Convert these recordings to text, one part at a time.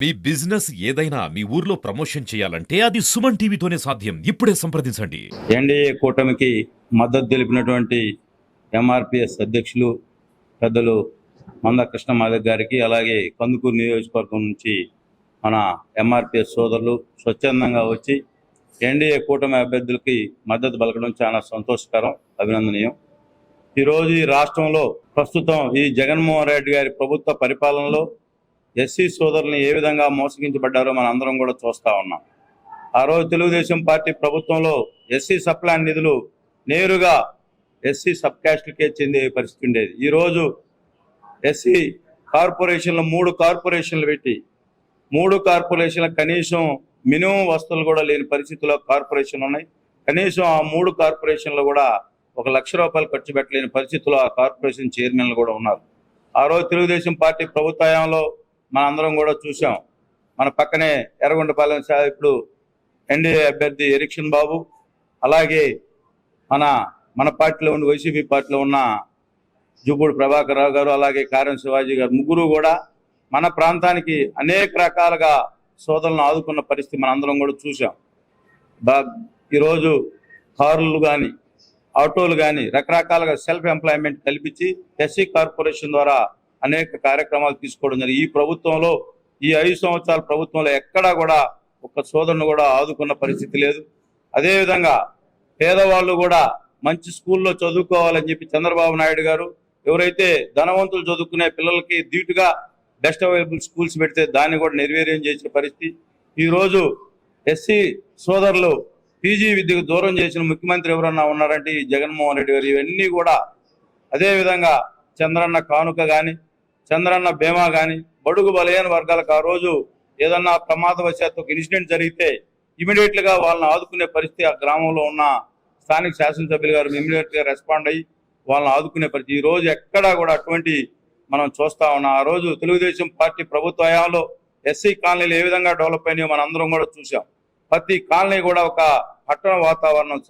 మీ business ఏదైనా మీ ఊర్లో promotion చేయాలంటే అది సుమన్ టీవీతోనే సాధ్యం. ఇప్పుడే సంప్రదించండి. ఎన్డీఏ కూటమికి మద్దతు తెలిపినటువంటి ఎంఆర్పిఎస్ అధ్యక్షులు పెద్దలు మంద కృష్ణమాధవ్ గారికి అలాగే కందుకూరు నియోజకవర్గం నుంచి మన ఎంఆర్పిఎస్ సోదరులు స్వచ్ఛందంగా వచ్చి ఎన్డీఏ కూటమి అభ్యర్థులకి మద్దతు పలకడం చాలా సంతోషకరం అభినందనీయం. ఈరోజు ఈ రాష్ట్రంలో ప్రస్తుతం ఈ జగన్మోహన్ రెడ్డి గారి ప్రభుత్వ పరిపాలనలో ఎస్సీ సోదరుల్ని ఏ విధంగా మోసగించబడ్డారో మనం అందరం కూడా చూస్తూ ఉన్నాం. ఆ రోజు తెలుగుదేశం పార్టీ ప్రభుత్వంలో ఎస్సీ సప్లాన్ నిధులు నేరుగా ఎస్సీ సబ్ క్యాస్ట్లకే చెందే పరిస్థితి ఉండేది. ఈరోజు ఎస్సీ కార్పొరేషన్లు మూడు కార్పొరేషన్లు పెట్టి మూడు కార్పొరేషన్ల కనీసం మినిమం వస్తువులు కూడా లేని పరిస్థితిలో కార్పొరేషన్లు ఉన్నాయి. కనీసం ఆ మూడు కార్పొరేషన్లు కూడా ఒక లక్ష రూపాయలు ఖర్చు పెట్టలేని పరిస్థితిలో ఆ కార్పొరేషన్ చైర్మన్లు కూడా ఉన్నారు. ఆ రోజు తెలుగుదేశం పార్టీ ప్రభుత్వంలో మనందరం కూడా చూసాం మన పక్కనే ఎర్రగొండపాలెం సా- ఇప్పుడు ఎన్డీఏ అభ్యర్థి ఎరిక్షన్ బాబు అలాగే మన మన పార్టీలో ఉన్న వైసీపీ పార్టీలో ఉన్న జూపూడి ప్రభాకర్ రావు గారు అలాగే కారం శివాజీ గారు ముగ్గురు కూడా మన ప్రాంతానికి అనేక రకాలుగా సోదరులను ఆదుకున్న పరిస్థితి మనందరం కూడా చూసాం బా ఈరోజు కార్లు కానీ ఆటోలు కానీ రకరకాలుగా సెల్ఫ్ ఎంప్లాయ్మెంట్ కల్పించి ఎస్సీ కార్పొరేషన్ ద్వారా అనేక కార్యక్రమాలు తీసుకోవడం జరిగింది. ఈ ప్రభుత్వంలో ఈ ఐదు సంవత్సరాల ప్రభుత్వంలో ఎక్కడా కూడా ఒక్క సోదరుని కూడా ఆదుకున్న పరిస్థితి లేదు. అదేవిధంగా పేదవాళ్ళు కూడా మంచి స్కూల్లో చదువుకోవాలని చెప్పి చంద్రబాబు నాయుడు గారు ఎవరైతే ధనవంతులు చదువుకునే పిల్లలకి ధీటుగా బెస్ట్ అవైలబుల్ స్కూల్స్ పెడితే దాన్ని కూడా నెరవేర్యం చేసే పరిస్థితి. ఈరోజు ఎస్సీ సోదరులు పీజీ విద్యకు దూరం చేసిన ముఖ్యమంత్రి ఎవరన్నా ఉన్నారంటే ఈ జగన్మోహన్ రెడ్డి గారు. ఇవన్నీ కూడా అదేవిధంగా చంద్రన్న కానుక కానీ చంద్రన్న బీమా కానీ బడుగు బలహీన వర్గాలకు ఆ రోజు ఏదన్నా ప్రమాదవశాత్తు ఒక ఇన్సిడెంట్ జరిగితే ఇమీడియట్గా వాళ్ళని ఆదుకునే పరిస్థితి ఆ గ్రామంలో ఉన్న స్థానిక శాసనసభ్యులు గారు ఇమీడియట్గా రెస్పాండ్ అయ్యి వాళ్ళని ఆదుకునే పరిస్థితి. ఈ రోజు ఎక్కడా కూడా అటువంటి మనం చూస్తా ఉన్నాం. ఆ రోజు తెలుగుదేశం పార్టీ ప్రభుత్వ హయాంలో ఎస్సీ కాలనీలు ఏ విధంగా డెవలప్ అయినాయో మనం అందరం కూడా చూసాం ప్రతి కాలనీ కూడా ఒక పట్టణ వాతావరణం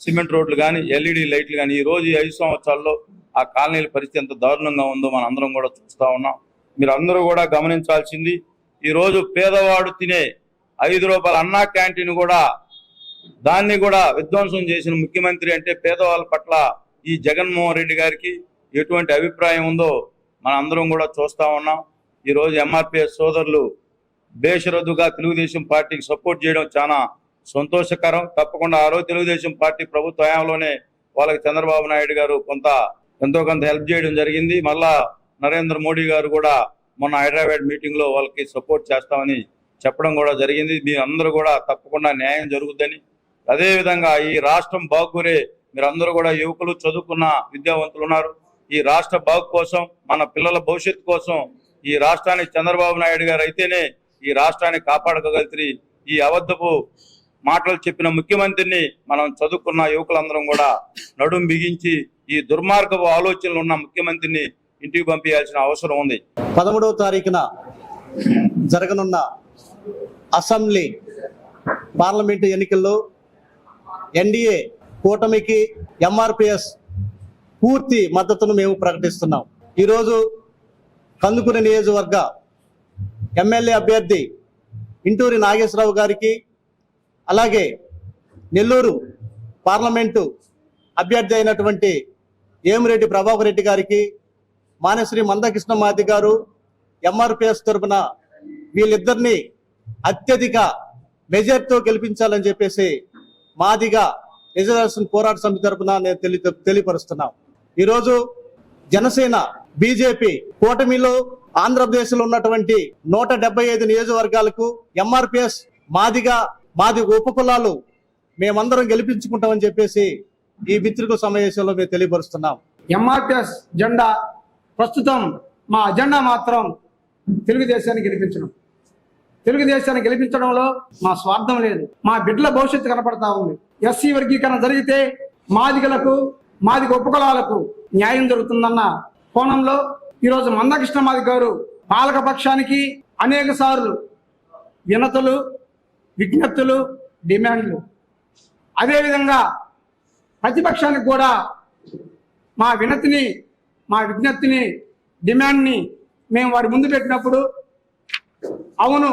సిమెంట్ రోడ్లు కానీ ఎల్ఈడి లైట్లు కానీ ఈ రోజు ఈ ఐదు సంవత్సరాల్లో ఆ కాలనీల పరిస్థితి ఎంత దారుణంగా ఉందో మనం అందరం కూడా చూస్తా ఉన్నాం. మీరు అందరూ కూడా గమనించాల్సింది ఈ రోజు పేదవాడు తినే ఐదు రూపాయల అన్నా క్యాంటీన్ కూడా దాన్ని కూడా విధ్వంసం చేసిన ముఖ్యమంత్రి అంటే పేదవాళ్ళ పట్ల ఈ జగన్మోహన్ రెడ్డి గారికి ఎటువంటి అభిప్రాయం ఉందో మనం అందరం కూడా చూస్తా ఉన్నాం. ఈ రోజు ఎంఆర్పిఎస్ సోదరులు బేషరద్దుగా తెలుగుదేశం పార్టీకి సపోర్ట్ చేయడం చాలా సంతోషకరం. తప్పకుండా ఆ రోజు తెలుగుదేశం పార్టీ ప్రభుత్వ హయాంలోనే వాళ్ళకి చంద్రబాబు నాయుడు గారు కొంత ఎంతో కొంత హెల్ప్ చేయడం జరిగింది. మళ్ళా నరేంద్ర మోడీ గారు కూడా మొన్న హైదరాబాద్ మీటింగ్లో వాళ్ళకి సపోర్ట్ చేస్తామని చెప్పడం కూడా జరిగింది. మీ అందరూ కూడా తప్పకుండా న్యాయం జరుగుద్దని. అదేవిధంగా ఈ రాష్ట్రం బాగురే మీరందరూ కూడా యువకులు చదువుకున్న విద్యావంతులు ఉన్నారు. ఈ రాష్ట్ర బాగు కోసం మన పిల్లల భవిష్యత్తు కోసం ఈ రాష్ట్రానికి చంద్రబాబు నాయుడు గారు అయితేనే ఈ రాష్ట్రాన్ని కాపాడగలుగుతుంది ఈ అబద్ధపు మాటలు చెప్పిన ముఖ్యమంత్రిని మనం చదువుకున్న యువకులందరం కూడా నడుం బిగించి ఈ దుర్మార్గపు ఆలోచనలు ఉన్న ముఖ్యమంత్రిని ఇంటికి పంపించాల్సిన అవసరం ఉంది. పదమూడవ తారీఖున జరగనున్న అసెంబ్లీ పార్లమెంటు ఎన్నికల్లో ఎన్డీఏ కూటమికి ఎంఆర్పిఎస్ పూర్తి మద్దతును మేము ప్రకటిస్తున్నాం. ఈరోజు కందుకూరి నియోజకవర్గ ఎమ్మెల్యే అభ్యర్థి ఇంటూరి నాగేశ్వరరావు గారికి అలాగే నెల్లూరు పార్లమెంటు అభ్యర్థి అయినటువంటి ఏమిరెడ్డి ప్రభాకర్ రెడ్డి గారికి మానశ్రీ మందకృష్ణ మాది గారు ఎంఆర్పిఎస్ తరఫున వీళ్ళిద్దరిని అత్యధిక మెజార్టీతో గెలిపించాలని చెప్పేసి మాదిగా రిజర్వేషన్ పోరాట సమితి తరఫున నేను తెలి తెలియపరుస్తున్నాం. ఈరోజు జనసేన బీజేపీ కూటమిలో ఆంధ్రప్రదేశ్లో ఉన్నటువంటి నూట డెబ్బై ఐదు నియోజకవర్గాలకు ఎంఆర్పిఎస్ మాదిగా మాది ఉపకులాలు మేమందరం గెలిపించుకుంటామని చెప్పేసి ఈ మిత్రుల సమావేశంలో మేము తెలియపరుస్తున్నాం. ఎంఆర్పిఎస్ జెండా ప్రస్తుతం మా అజెండా మాత్రం తెలుగుదేశాన్ని గెలిపించడం. తెలుగుదేశాన్ని గెలిపించడంలో మా స్వార్థం లేదు. మా బిడ్డల భవిష్యత్తు కనపడతా ఉంది. ఎస్సీ వర్గీకరణ జరిగితే మాదిగలకు మాదిగ ఉపకులాలకు న్యాయం జరుగుతుందన్న కోణంలో ఈరోజు మందకృష్ణ మాది గారు పాలకపక్షానికి అనేక సార్లు వినతులు విజ్ఞప్తులు డిమాండ్లు. అదేవిధంగా ప్రతిపక్షానికి కూడా మా వినతిని మా విజ్ఞప్తిని డిమాండ్ని మేము వారి ముందు పెట్టినప్పుడు అవును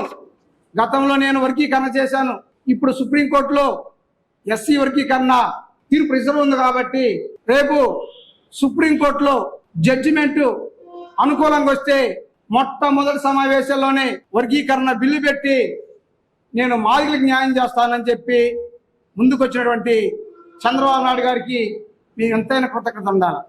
గతంలో నేను వర్గీకరణ చేశాను. ఇప్పుడు సుప్రీంకోర్టులో ఎస్సీ వర్గీకరణ తీర్పు రిజర్వ్ ఉంది కాబట్టి రేపు సుప్రీంకోర్టులో జడ్జిమెంట్ అనుకూలంగా వస్తే మొట్టమొదటి సమావేశంలోనే వర్గీకరణ బిల్లు పెట్టి నేను మాదిగలకు న్యాయం చేస్తానని చెప్పి ముందుకొచ్చినటువంటి చంద్రబాబు నాయుడు గారికి మీ ఎంతైనా కృతజ్ఞత ఉండాలి.